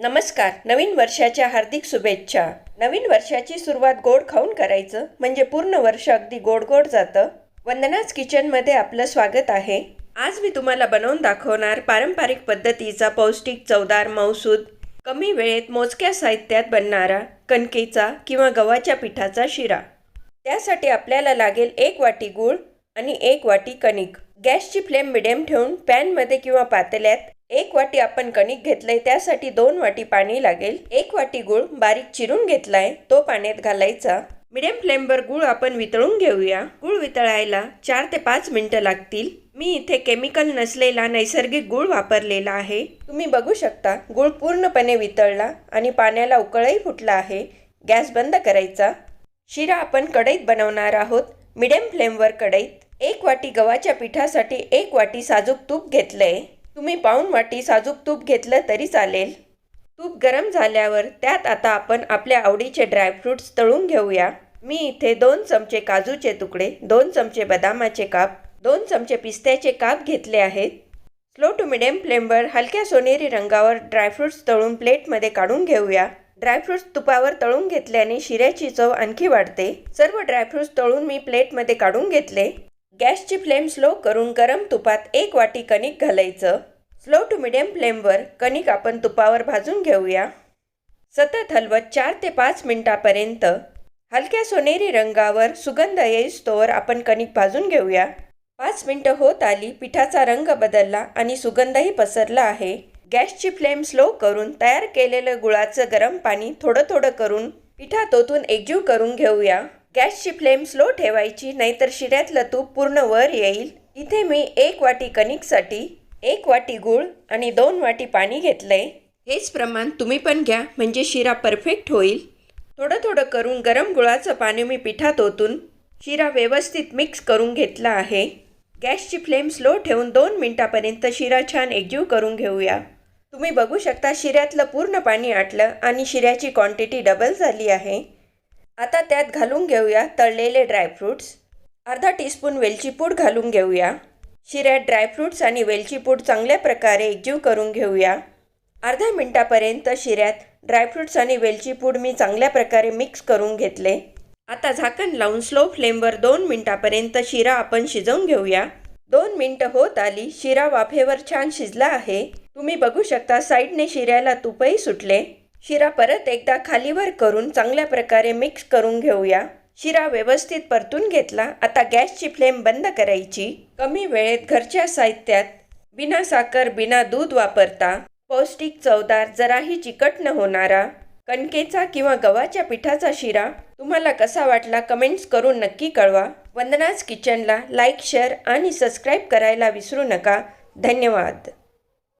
नमस्कार नवीन वर्षाच्या हार्दिक शुभेच्छा. नवीन वर्षाची सुरुवात गोड खाऊन करायचं म्हणजे पूर्ण वर्ष अगदी गोड गोड जातं. वंदनाच किचनमध्ये आपलं स्वागत आहे. आज मी तुम्हाला बनवून दाखवणार पारंपरिक पद्धतीचा पौष्टिक चवदार मौसूद कमी वेळेत मोजक्या साहित्यात बनणारा कणकेचा किंवा गव्हाच्या पिठाचा शिरा. त्यासाठी आपल्याला लागेल एक वाटी गूळ आणि एक वाटी कणिक. गॅसची फ्लेम मिडियम ठेवून पॅनमध्ये किंवा पातेल्यात एक वाटी आपण कणिक घेतलंय त्यासाठी दोन वाटी पाणी लागेल. एक वाटी गूळ बारीक चिरून घेतलाय तो पाण्यात घालायचा. मिडियम फ्लेमवर गूळ आपण वितळून घेऊया. गूळ वितळायला चार ते पाच मिनिटं लागतील. मी इथे केमिकल नसलेला नैसर्गिक गूळ वापरलेला आहे. तुम्ही बघू शकता गूळ पूर्णपणे वितळला आणि पाण्याला उकळही फुटला आहे. गॅस बंद करायचा. शिरा आपण कढईत बनवणार आहोत. मिडियम फ्लेमवर कढईत. एक वाटी गव्हाच्या पिठासाठी एक वाटी साजूक तूप घेतलंय. तुम्ही पाऊन वाटी साजूक तूप घेतलं तरी चालेल. तूप गरम झाल्यावर त्यात आता आपण आपल्या आवडीचे ड्रायफ्रूट्स तळून घेऊया. मी इथे दोन चमचे काजूचे तुकडे दोन चमचे बदामाचे काप दोन चमचे पिस्त्याचे काप घेतले आहेत. स्लो टू मिडियम फ्लेमवर हलक्या सोनेरी रंगावर ड्रायफ्रुट्स तळून प्लेटमध्ये काढून घेऊया. ड्रायफ्रुट्स तुपावर तळून घेतल्याने शिऱ्याची चव आणखी वाढते. सर्व ड्रायफ्रुट्स तळून मी प्लेटमध्ये काढून घेतले. गॅसची फ्लेम स्लो करून गरम तुपात एक वाटी कणिक घालायचं. स्लो टू मिडियम फ्लेमवर कणिक आपण तुपावर भाजून घेऊया. सतत हलवत चार ते पाच मिनिटापर्यंत हलक्या सोनेरी रंगावर सुगंध येईस्तोवर आपण कणिक भाजून घेऊया. पाच मिनटं होत आली पिठाचा रंग बदलला आणि सुगंधही पसरला आहे. गॅसची फ्लेम स्लो करून तयार केलेलं गुळाचं गरम पाणी थोडं थोडं करून पिठात ओतून एकजीव करून घेऊया. गॅसची फ्लेम स्लो ठेवायची नाहीतर शिऱ्यातलं तूप पूर्ण वर येईल. इथे मी एक वाटी कणिकसाठी एक वाटी गूळ आणि दोन वाटी पाणी घेतलं. आहे हेच प्रमाण तुम्ही पण घ्या म्हणजे शिरा परफेक्ट होईल. थोडं थोडं करून गरम गुळाचं पाणी मी पिठात ओतून शिरा व्यवस्थित मिक्स करून घेतला आहे. गॅसची फ्लेम स्लो ठेवून दोन मिनटापर्यंत शिरा छान एकजीव करून घेऊया. तुम्ही बघू शकता शिऱ्यातलं पूर्ण पाणी आटलं आणि शिऱ्याची क्वांटिटी डबल झाली आहे. आता त्यात घालून घेऊया तळलेले ड्रायफ्रूट्स अर्धा टीस्पून वेलची पूड घालून घेऊया. शिऱ्यात ड्रायफ्रूट्स आणि वेलची पूड चांगल्या प्रकारे एकजीव करून घेऊया. अर्ध्या मिनटापर्यंत शिऱ्यात ड्रायफ्रूट्स आणि वेलची पूड मी चांगल्या प्रकारे मिक्स करून घेतले. आता झाकण लावून स्लो फ्लेमवर दोन मिनटापर्यंत शिरा आपण शिजवून घेऊया. दोन मिनटं होत आली शिरा वाफेवर छान शिजला आहे. तुम्ही बघू शकता साईडने शिऱ्याला तुपही सुटले. शिरा परत एकदा खालीवर करून चांगल्या प्रकारे मिक्स करून घेऊया. शिरा व्यवस्थित परतून घेतला. आता गॅसची फ्लेम बंद करायची. कमी वेळेत घरच्या साहित्यात बिना साखर बिना दूध वापरता पौष्टिक चवदार जराही चिकट न होणारा कणकेचा किंवा गव्हाच्या पिठाचा शिरा तुम्हाला कसा वाटला कमेंट्स करून नक्की कळवा. वंदनाज किचनला लाईक शेअर आणि सबस्क्राईब करायला विसरू नका. धन्यवाद.